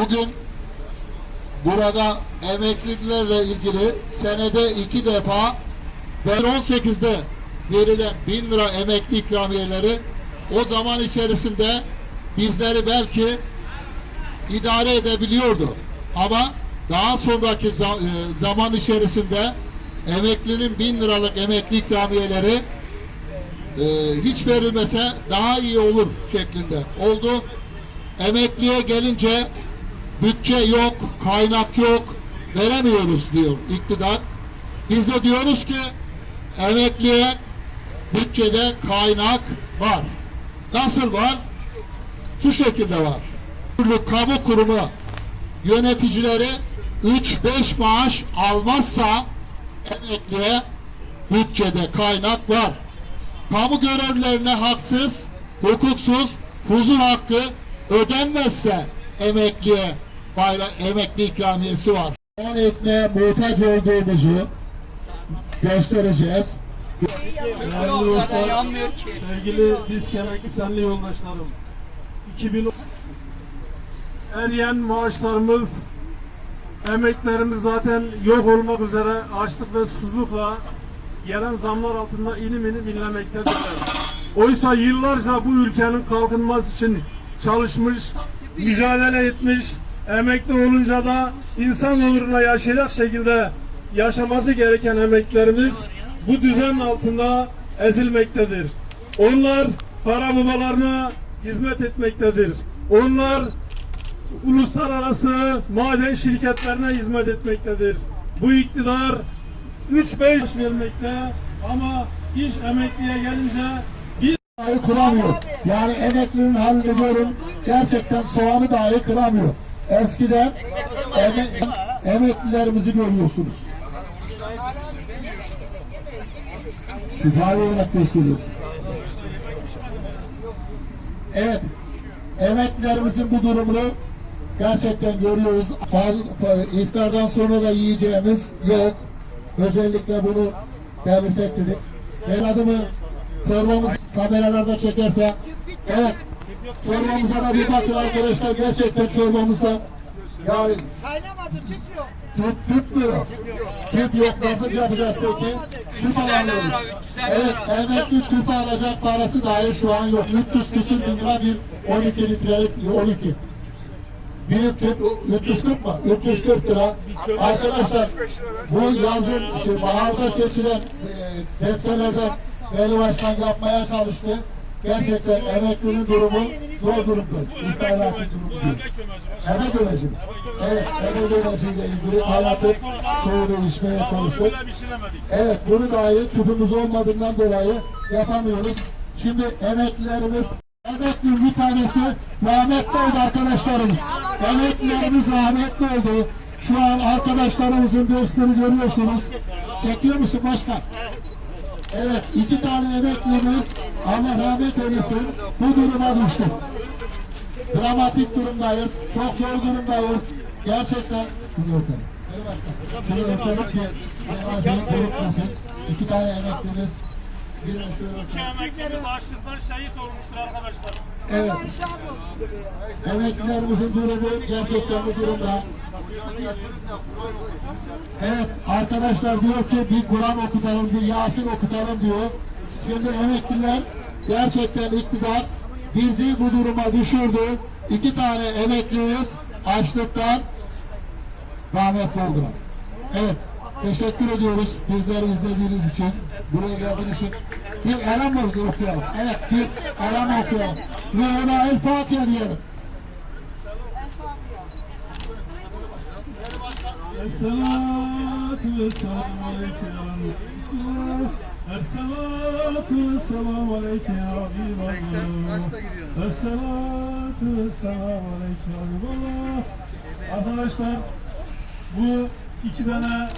Bugün burada emeklilerle ilgili senede iki defa 2018'de verilen 1000 lira emekli ikramiyeleri o zaman içerisinde bizleri belki idare edebiliyordu. Ama daha sonraki e, zaman içerisinde emeklinin 1000 liralık emekli ikramiyeleri e, hiç verilmese daha iyi olur şeklinde oldu. Emekliye gelince bütçe yok, kaynak yok, veremiyoruz diyor iktidar. Biz de diyoruz ki emekliye bütçede kaynak var. Nasıl var? Şu şekilde var. Kamu kurumu yöneticileri 3-5 maaş almazsa emekliye bütçede kaynak var. Kamu görevlilerine haksız, hukuksuz, huzur hakkı ödenmezse emekliye bayra, emekli ikramiyesi var. On ekmeğe muhtaç olduğumuzu göstereceğiz. Değerli dostlar, sevgili biz emekli senli yoldaşlarım. 2010 eriyen maaşlarımız, emeklerimiz zaten yok olmak üzere açlık ve susuzlukla gelen zamlar altında inim inim inlemektedirler. Oysa yıllarca bu ülkenin kalkınması için çalışmış, mücadele etmiş, emekli olunca da insan onuruna yaşayacak şekilde yaşaması gereken emeklerimiz bu düzen altında ezilmektedir. Onlar para babalarına hizmet etmektedir. Onlar uluslararası maden şirketlerine hizmet etmektedir. Bu iktidar 3-5 vermekte ama iş emekliye gelince bir dahi kıramıyor. Yani emeklinin halini görün. Gerçekten soğanı dahi kıramıyor. Eskiden eme, emeklilerimizi görüyorsunuz. Şifayı olarak gösteriyoruz. Evet. Emeklilerimizin bu durumunu gerçekten görüyoruz. Faz- fa- İftardan sonra da yiyeceğimiz yok. Özellikle bunu belirtek dedik. Ben adımı çorbamız kameralarda çekerse evet çorbamıza da bir bakın arkadaşlar gerçekten çorbamızda yani Kaynamadı, tüp yok. tüp, tutmuyor. Tüp yok nasıl yapacağız peki? Tüp alamıyoruz. Evet emekli tüp alacak parası dahi şu an yok. 300 küsür bin lira bir 12 litrelik 12. Büyük tüp 340 mı? 340 lira. Arkadaşlar bu yazın işte baharda seçilen e, sebzelerden Veli Başkan yapmaya çalıştı. Gerçekten emeklinin durumu zor durumda. İhtiyacı durumu değil. Eve döneci mi? Evet, eve döneciyle ilgili kaynatıp suyunu içmeye çalıştık. Evet, bunu dahi tüpümüz olmadığından dolayı yapamıyoruz. Şimdi emeklilerimiz, emekli bir tanesi rahmetli oldu arkadaşlarımız. Emeklilerimiz rahmetli oldu. Şu an arkadaşlarımızın dersleri görüyorsunuz. Çekiyor musun başkan? Evet, iki tane emeklimiz Allah rahmet eylesin bu duruma düştük. Dramatik durumdayız, çok zor durumdayız. Gerçekten şunu örtelim. Şunu örtelim ki ağzını korkmasın. İki tane emeklimiz, iki emeklimiz açlıktan şehit olmuştur arkadaşlar. Evet, emeklilerimizin durumu gerçekten bu durumda. Evet, arkadaşlar diyor ki bir Kur'an okutalım, bir Yasin okutalım diyor. Şimdi emekliler gerçekten iktidar bizi bu duruma düşürdü. İki tane emekliyiz açlıktan rahmetli oldular. Evet, teşekkür ediyoruz bizleri izlediğiniz için, buraya geldiğiniz için. Bir elem var okuyalım. Evet, bir elem okuyalım. Ruhuna El Fatiha diyelim. Esselatu ya Resulallah. Esselatu vesselamu aleyke ya Habiballah. Esselatu vesselamu aleyke ya Habiballah. Arkadaşlar bu iki tane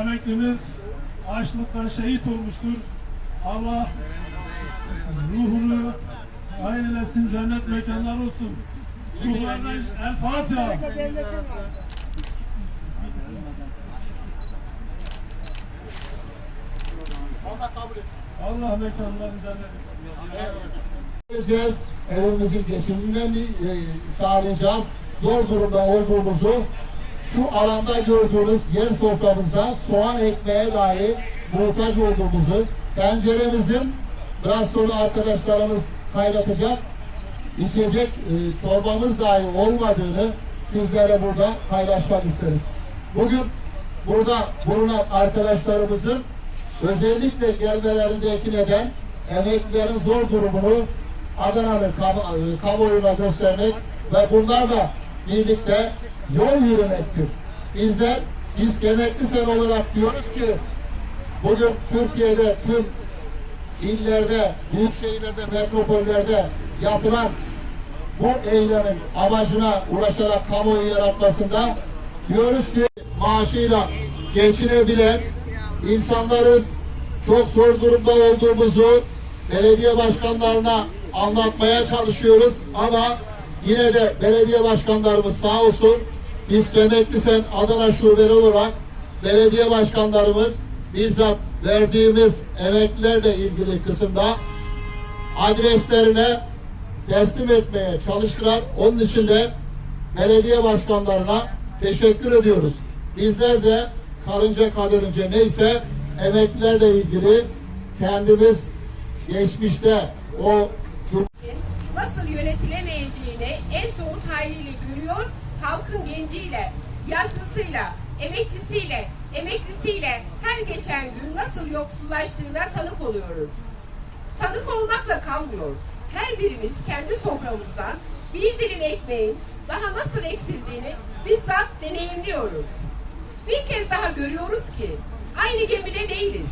emeklimiz açlıktan şehit olmuştur. Allah ruhunu ailesin cennet mekanlar olsun. Ruhlarına El Fatiha. Devletin var. Allah mekanlarını cennet etsin. Vereceğiz, evimizin geçimini e, sağlayacağız. zor durumda olduğumuzu şu alanda gördüğünüz yer soframızda soğan ekmeğe dahi muhtaç olduğumuzu tenceremizin biraz sonra arkadaşlarımız kaynatacak içecek e, çorbamız dahi olmadığını sizlere burada paylaşmak isteriz. Bugün burada bulunan arkadaşlarımızın özellikle gelmelerindeki neden emeklilerin zor durumunu Adana'nın e, kamuoyuna göstermek ve bunlarla birlikte yol yürümektir. Bizler biz emekli sen olarak diyoruz ki bugün Türkiye'de tüm illerde, büyük şehirlerde, metropollerde yapılan bu eylemin amacına ulaşarak kamuoyu yaratmasında diyoruz ki maaşıyla geçinebilen insanlarız. Çok zor durumda olduğumuzu belediye başkanlarına anlatmaya çalışıyoruz ama yine de belediye başkanlarımız sağ olsun biz Emekli Sen Adana Şubeli olarak belediye başkanlarımız bizzat verdiğimiz emeklilerle ilgili kısımda adreslerine teslim etmeye çalıştılar. Onun için de belediye başkanlarına teşekkür ediyoruz. Bizler de karınca kadırınca neyse emeklilerle ilgili kendimiz geçmişte o nasıl yönetilemeyeceğini en somut haliyle görüyor, halkın genciyle, yaşlısıyla, emekçisiyle, emeklisiyle her geçen gün nasıl yoksullaştığına tanık oluyoruz. Tanık olmakla kalmıyor. Her birimiz kendi soframızdan bir dilim ekmeğin daha nasıl eksildiğini bizzat deneyimliyoruz. Bir kez daha görüyoruz ki aynı gemide değiliz.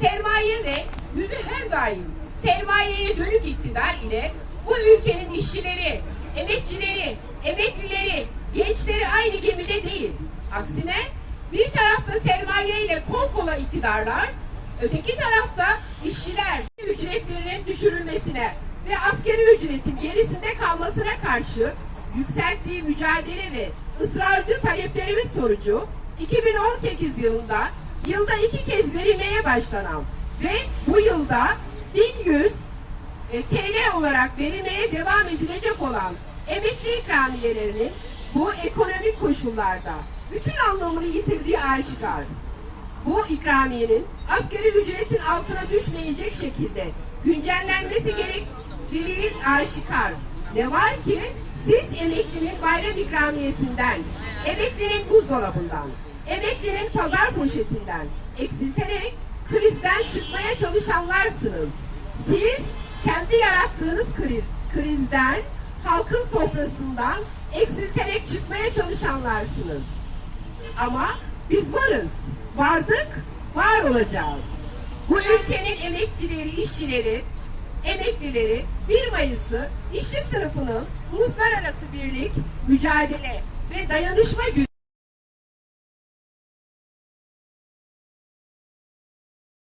Sermaye ve yüzü her daim sermayeye dönük iktidar ile bu ülkenin işçileri, emekçileri, emeklileri, gençleri aynı gemide değil. Aksine bir tarafta sermaye ile kol kola iktidarlar, öteki tarafta işçiler ücretlerinin düşürülmesine ve askeri ücretin gerisinde kalmasına karşı yükselttiği mücadele ve ısrarcı taleplerimiz sonucu 2018 yılında yılda iki kez verilmeye başlanan ve bu yılda 1100 e, TL olarak verilmeye devam edilecek olan emekli ikramiyelerinin bu ekonomik koşullarda bütün anlamını yitirdiği aşikar. Bu ikramiyenin askeri ücretin altına düşmeyecek şekilde güncellenmesi gerekliliği aşikar. Ne var ki siz emeklinin bayram ikramiyesinden, emeklinin buzdolabından, emeklinin pazar poşetinden eksilterek krizden çıkmaya çalışanlarsınız. Siz kendi yarattığınız kriz, krizden, halkın sofrasından eksilterek çıkmaya çalışanlarsınız. Ama biz varız. Vardık, var olacağız. Bu ülkenin emekçileri, işçileri, emeklileri 1 Mayıs'ı işçi sınıfının uluslararası birlik, mücadele ve dayanışma günü